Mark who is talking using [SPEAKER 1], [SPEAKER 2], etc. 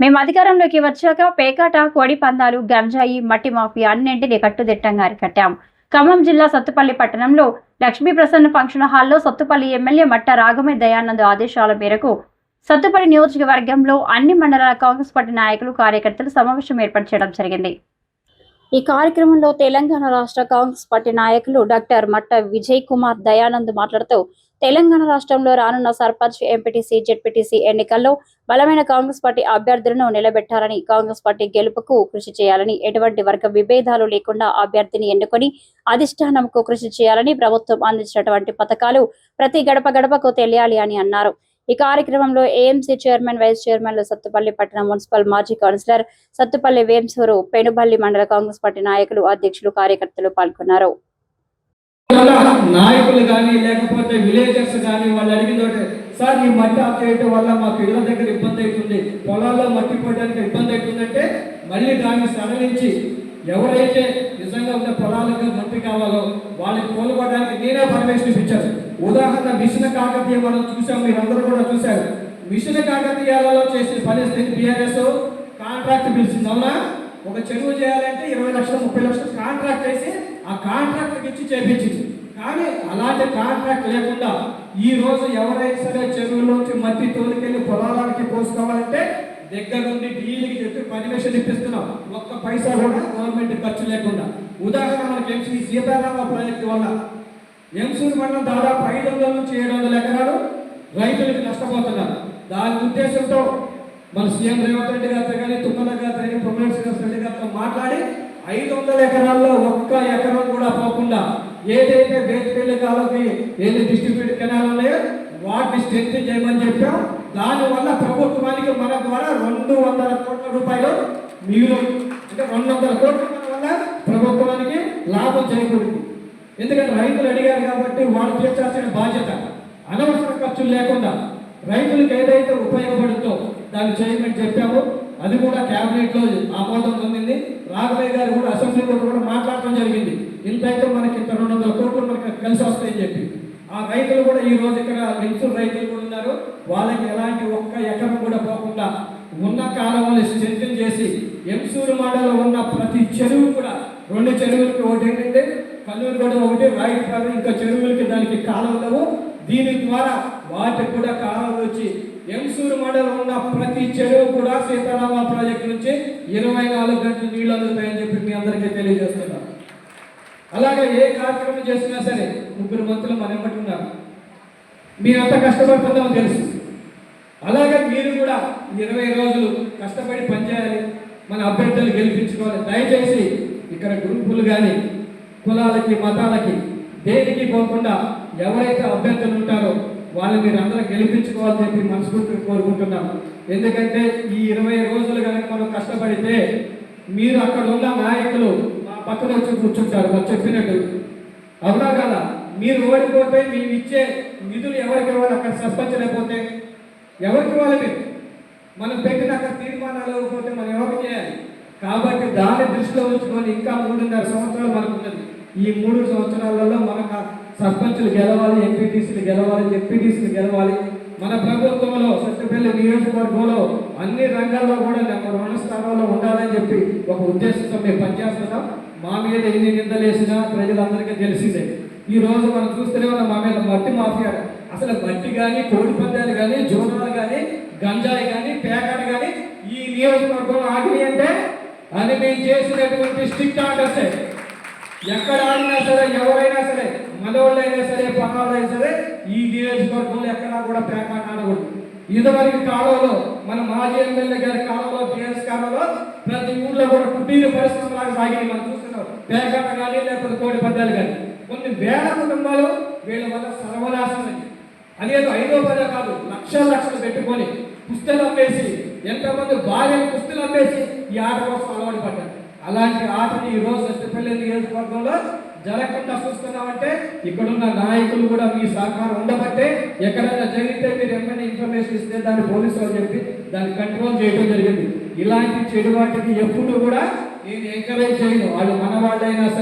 [SPEAKER 1] మేము అధికారంలోకి వచ్చాక పేకాట కోడి పందాలు గంజాయి మట్టి మాఫియా అన్నింటినీ కట్టుదిట్టంగా అరికట్టాం. ఖమ్మం జిల్లా సత్తుపల్లి పట్టణంలో లక్ష్మీ ప్రసన్న ఫంక్షన్ హాల్లో సత్తుపల్లి ఎమ్మెల్యే మట్ట రాఘమే దయానంద్ ఆదేశాల మేరకు సత్తుపల్లి నియోజకవర్గంలో అన్ని మండలాల కాంగ్రెస్ పార్టీ నాయకులు కార్యకర్తలు సమావేశం ఏర్పాటు చేయడం జరిగింది. ఈ కార్యక్రమంలో తెలంగాణ రాష్ట్ర కాంగ్రెస్ పార్టీ నాయకులు డాక్టర్ మట్ట విజయ్ కుమార్ దయానంద్ మాట్లాడుతూ తెలంగాణ రాష్ట్రంలో రానున్న సర్పంచ్ ఎంపీటీసీ జెడ్పీటీసీ ఎన్నికల్లో బలమైన కాంగ్రెస్ పార్టీ అభ్యర్థులను నిలబెట్టాలని కాంగ్రెస్ పార్టీ గెలుపుకు కృషి చేయాలని ఎటువంటి వర్గ విభేదాలు లేకుండా అభ్యర్థిని ఎన్నుకొని అధిష్టానంకు కృషి చేయాలని ప్రభుత్వం అందించినటువంటి పథకాలు ప్రతి గడప గడపకు తెలియాలి అని అన్నారు. ఈ కార్యక్రమంలో ఏఎంసీ చైర్మన్ వైస్ చైర్మన్లు సత్తుపల్లి పట్టణ మున్సిపల్ మాజీ కౌన్సిలర్ సత్తుపల్లి వేంసూరు పెనుబల్లి మండల కాంగ్రెస్ పార్టీ నాయకులు అధ్యక్షులు కార్యకర్తలు పాల్గొన్నారు.
[SPEAKER 2] నాయకులు కానీ లేకపోతే విలేజర్స్ కానీ వాళ్ళు అడిగిన సార్ ఈ మట్టి ఆపేయటం వల్ల మాకు ఇళ్ళ దగ్గర ఇబ్బంది అవుతుంది పొలాల్లో మట్టి పోయడానికి ఇబ్బంది అవుతుందంటే మళ్ళీ దాన్ని సడలించి ఎవరైతే నిజంగా ఉన్న పొలాలకు మట్టి కావాలో వాళ్ళకి కోలుకోవడానికి నేనే పర్మిషన్ ఇచ్చారు ఉదాహరణ మిషన్ కాకతీయ మనం చూసాం మీరందరూ కూడా చూశారు. మిషన్ కాకతీయాలలో చేసిన పరిస్థితి బీఆర్ఎస్ కాంట్రాక్ట్ పిలిచింది అవునా? ఒక చెరువు చేయాలంటే ఇరవై లక్షలు ముప్పై లక్షలు కాంట్రాక్ట్ చేసి ఆ కాంట్రాక్ట్కి ఇచ్చి చేపించింది. కానీ అలాంటి కాంట్రాక్ట్ లేకుండా ఈ రోజు ఎవరైనా సరే చెరువులోంచి మట్టి తోలికెళ్ళి పొలాలకి పోసుకోవాలంటే దగ్గర నుండి డీలకి చెప్పి పర్మిషన్ ఇప్పిస్తున్నాం. ఒక్క పైసా కూడా గవర్నమెంట్ ఖర్చు లేకుండా. ఉదాహరణ మనకి ఎంసీ సీతారామ ప్రాజెక్టు వల్ల. ఎంసూరు మండలం దాదాపు ఐదు వందల నుంచి ఏడు వందల ఎకరాలు రైతులకు నష్టపోతున్నారు. దాని ఉద్దేశంతో మన సీఎం రేవంత్ రెడ్డి గారితో కానీ తుమ్మల గారితో కానీ ప్రొఫెసర్ శ్రీనివాస్ రెడ్డి గారితో మాట్లాడి ఐదు వందల ఎకరాల్లో ఒక్క ఎకరం కూడా పోకుండా ఏదైతే బేతిపల్లి కాలకి ఏది డిస్ట్రిబ్యూట్ కెనాల్ ఉన్నాయో వాటిని స్ట్రెంత్ చేయమని చెప్పాం. దానివల్ల ప్రభుత్వానికి మన ద్వారా రెండు వందల కోట్ల రూపాయలు మిగులు అంటే రెండు వందల కోట్ల వల్ల ప్రభుత్వానికి లాభం చేయకూడదు ఎందుకంటే రైతులు అడిగారు కాబట్టి వాళ్ళు తీర్చాల్సిన బాధ్యత. అనవసర ఖర్చులు లేకుండా రైతులకు ఏదైతే ఉపయోగపడుతుందో దాన్ని చేయమని చెప్పాము. అది కూడా క్యాబినెట్లో లో ఆమోదం పొందింది. రాఘవయ్య గారు కూడా అసెంబ్లీలో కూడా మాట్లాడటం జరిగింది. ఇంత అయితే మనకి ఇంత రెండు వందల కోట్లు మనకి కలిసి వస్తాయని చెప్పి. ఆ రైతులు కూడా ఈ రోజు ఇక్కడ ఇన్సూర్ రైతులు కూడా ఉన్నారు. వాళ్ళకి ఎలాంటి ఒక్క ఎకరం కూడా పోకుండా ఉన్న కాలంలో స్ట్రెంథన్ చేసి ఎంసూరు మండలంలో ఉన్న ప్రతి చెరువు కూడా రెండు చెరువులకి ఒకటి ఏంటంటే కల్లూరు కూడా ఒకటి రాయిపాడు ఇంకా చెరువులకి దానికి కాలం లేవు. దీని ద్వారా వాటికి కూడా కాలం వచ్చి ఎంసూరు మండలం ఉన్న ప్రతి చెరువు కూడా సీతారామ ప్రాజెక్టు నుంచి ఇరవై నాలుగు గంటలు నీళ్ళు అందుతాయని చెప్పి మీ అందరికీ తెలియజేస్తున్నాం. అలాగే ఏ కార్యక్రమం చేసినా సరే ముగ్గురు మంత్రులు మన పట్టుకున్నారు మీరు అంత కష్టపడుతుందామో తెలుసు. అలాగే మీరు కూడా ఇరవై రోజులు కష్టపడి పనిచేయాలి మన అభ్యర్థులు గెలిపించుకోవాలి. దయచేసి ఇక్కడ గ్రూపులు కానీ కులాలకి మతాలకి దేనికి పోకుండా ఎవరైతే అభ్యర్థులు ఉంటారో వాళ్ళని మీరు గెలిపించుకోవాలని చెప్పి మనస్ఫూర్తిగా కోరుకుంటున్నాను ఎందుకంటే ఈ ఇరవై రోజులు కనుక మనం కష్టపడితే మీరు అక్కడ ఉన్న నాయకులు మా పక్కన వచ్చి కూర్చుంటారు వాళ్ళు చెప్పినట్టు. అవునా కదా? మీరు ఓడిపోతే మేము ఇచ్చే నిధులు ఎవరికి ఇవ్వాలి? అక్కడ సస్పెన్స్ అయిపోతే ఎవరికి ఇవ్వాలి మీరు? మనం పెట్టిన అక్కడ తీర్మానాలు ఇవ్వకపోతే మనం ఎవరికి చేయాలి? కాబట్టి దాన్ని దృష్టిలో ఉంచుకొని ఇంకా మూడున్నర సంవత్సరాలు మనకు ఉన్నది. ఈ మూడు సంవత్సరాలలో మనకు సర్పంచులు గెలవాలి ఎంపీటీసీలు గెలవాలి ఎంపీటీసీలు గెలవాలి. మన ప్రభుత్వంలో సత్యపల్లి నియోజకవర్గంలో అన్ని రంగాల్లో కూడా నెంబర్ వన్ స్థానంలో ఉండాలని చెప్పి ఒక ఉద్దేశంతో మేము పనిచేస్తున్నాం. మా మీద ఎన్ని నిందలు వేసినా ప్రజలందరికీ తెలిసిందే. ఈ రోజు మనం చూస్తూనే ఉన్నాం మా మీద మట్టి మాఫియా. అసలు మట్టి కానీ కోడి పందాలు కానీ జోనాలు కానీ గంజాయి కానీ పేకాట కానీ ఈ నియోజకవర్గంలో ఆగినాయి అంటే అది మేము చేసినటువంటి స్ట్రిక్ట్ ఆర్డర్సే ఎక్కడ ఆడినా సరే ఎవరైనా సరే మనోళ్ళైనా సరే పనాలైనా సరే ఈ నియోజకవర్గంలో ఎక్కడా కూడా పేకాట ఆడకూడదు. ఇదివరకు కాలంలో మన మాజీ ఎమ్మెల్యే గారి కాలంలో బిఎస్ కాలంలో ప్రతి ఊర్లో కూడా కుటీర పరిశ్రమలాగా సాగింది మనం చూస్తున్నాం. పేకాట కానీ లేకపోతే కోడి పద్యాలు కానీ. కొన్ని వేల కుటుంబాలు వీళ్ళ వల్ల సర్వనాశనం అయింది. అదేదో ఐదో పదో కాదు లక్షల లక్షలు పెట్టుకొని పుస్తలు అమ్మేసి ఎంతమంది భార్యలు పుస్తలు అమ్మేసి ఈ ఆట కోసం అలవాటు పడ్డారు. అలాంటి ఆటని ఈ రోజు నియోజకవర్గంలో జరగకుండా చూస్తున్నామంటే ఇక్కడున్న నాయకులు కూడా మీ సహకారం ఉండబట్టే ఎక్కడైనా జరిగితే మీరు ఏమైనా ఇన్ఫర్మేషన్ ఇస్తే దాన్ని పోలీసులు చెప్పి దాన్ని కంట్రోల్ చేయడం జరిగింది. ఇలాంటి చెడు వాటికి ఎప్పుడు కూడా నేను ఎంకరేజ్ చేయను. వాళ్ళు మన వాళ్ళైనా సరే